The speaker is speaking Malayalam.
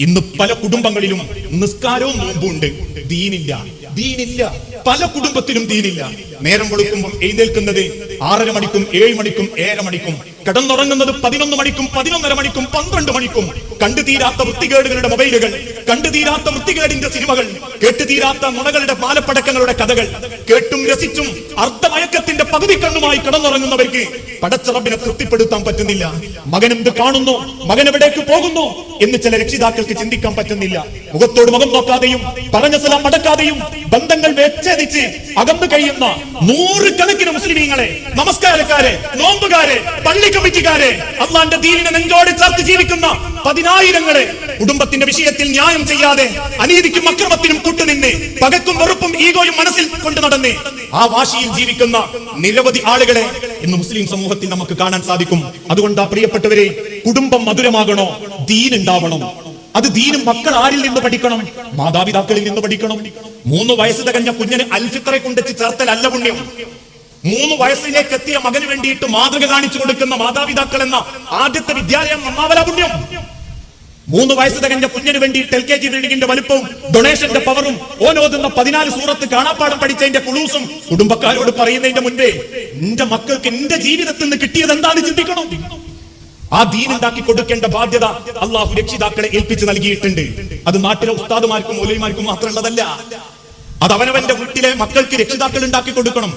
ഇന്ന് പല കുടുംബങ്ങളിലും നിസ്കാരവും നോമ്പുണ്ട്. ദീനില്ല. ദീനില്ല. പല കുടുംബത്തിലും ദീനില്ല. നേരം വെളുക്കുമ്പോൾ എഴുന്നേൽക്കുന്നത് ആറര മണിക്കും ഏഴ് മണിക്കും ഏഴര മണിക്കും. കിടന്നുറങ്ങുന്നത് പതിനൊന്ന് മണിക്കും പതിനൊന്നര മണിക്കും പന്ത്രണ്ട് മണിക്കും. കണ്ടു തീരാത്ത വൃത്തികേടുകളുടെ മൊബൈലുകൾ കണ്ടു തീരാത്ത വൃത്തികേടിന്റെ സിനിമകൾ കേട്ടു തീരാത്ത നുണകളുടെ പാലപ്പടക്കങ്ങളുടെ കഥകൾ. കേട്ടും രസിച്ചും അർദ്ധമയക്കത്തിന്റെ പകുതി കണ്ണുമായി കടന്നുറങ്ങുന്നവർക്ക് പടച്ചറബിനെ തൃപ്തിപ്പെടുത്താൻ പറ്റുന്നില്ല. മകൻ എന്ത് കാണുന്നു? മകൻ എവിടേക്ക് പോകുന്നു? എന്ന് ചില രക്ഷിതാക്കൾക്ക് ചിന്തിക്കാൻ പറ്റുന്നില്ല. മുഖത്തോട് മുഖം നോക്കാതെയും പറഞ്ഞ സ്ഥലം മടക്കാതെയും ബന്ധങ്ങൾ വെച്ചേതിച്ച് അകന്നു കഴിയുന്ന നൂറുകണക്കിന് മുസ്ലിമീങ്ങളെ നമസ്കാരക്കാരെ നോമ്പുകാരെ പള്ളി കമ്മിറ്റിക്കാരെ അള്ളാന്റെ ദീനിനെ നെഞ്ചോട് ചേർത്ത് ജീവിക്കുന്ന പതിനായിരങ്ങളെ കുടുംബത്തിന്റെ വിഷയത്തിൽ ന്യായം ചെയ്യാതെ അനീതിക്കും അക്രമത്തിനും കൂട്ടുനിന്ന് പകക്കും വെറുപ്പും ഈഗോയും മനസ്സിൽ കൊണ്ടു ആ വാശിയിൽ ജീവിക്കുന്ന നിരവധി ആളുകളെ ഇന്ന് മുസ്ലിം സമൂഹത്തിൽ നമുക്ക് കാണാൻ സാധിക്കും. അതുകൊണ്ട് ആ പ്രിയപ്പെട്ടവരെ കുടുംബം മധുരമാകണോ? ദീൻ ഉണ്ടാവണം അത് ദീനും മക്കൾ ആരിൽ നിന്ന് പഠിക്കണം? മാതാപിതാക്കളിൽ നിന്ന് പഠിക്കണം? മൂന്ന് വയസ്സ് തികഞ്ഞ കുഞ്ഞിന് അൽഫിത്തറെ കൊണ്ടെച്ച് ചേർത്തലല്ല പുണ്യം. മൂന്ന് വയസ്സിലേക്ക് എത്തിയ മകന് വേണ്ടിയിട്ട് മാതൃക കാണിച്ചു കൊടുക്കുന്ന മാതാപിതാക്കൾ എന്ന ആദ്യത്തെ വിദ്യാലയം നന്നാവല പുണ്യം. മൂന്ന് വയസ്സ് തികഞ്ഞ കുഞ്ഞിന് വേണ്ടിയിട്ട് എൽ കെ ജി ബിൽഡിംഗിന്റെ വലുപ്പവും ഡൊണേഷന്റെ പവറും ഓനോതുന്ന പതിനാല് സൂറത്ത് കാണാപ്പാടം പഠിച്ചതിന്റെ കുളൂസും കുടുംബക്കാരോട് പറയുന്നതിന്റെ മുൻപേ എന്റെ മക്കൾക്ക് എന്റെ ജീവിതത്തിൽ നിന്ന് കിട്ടിയത് എന്താണ് ചിന്തിക്കണം. ആ ദീൻ ഉണ്ടാക്കി കൊടുക്കേണ്ട ബാധ്യത അള്ളാഹു രക്ഷിതാക്കളെ ഏൽപ്പിച്ച് നൽകിയിട്ടുണ്ട്. അത് നാട്ടിലെ ഉസ്താദുമാർക്കും മൗലവിമാർക്കും മാത്രമുള്ളതല്ല. അത് അവനവന്റെ വീട്ടിലെ മക്കൾക്ക് രക്ഷിതാക്കൾ ഉണ്ടാക്കി കൊടുക്കണം.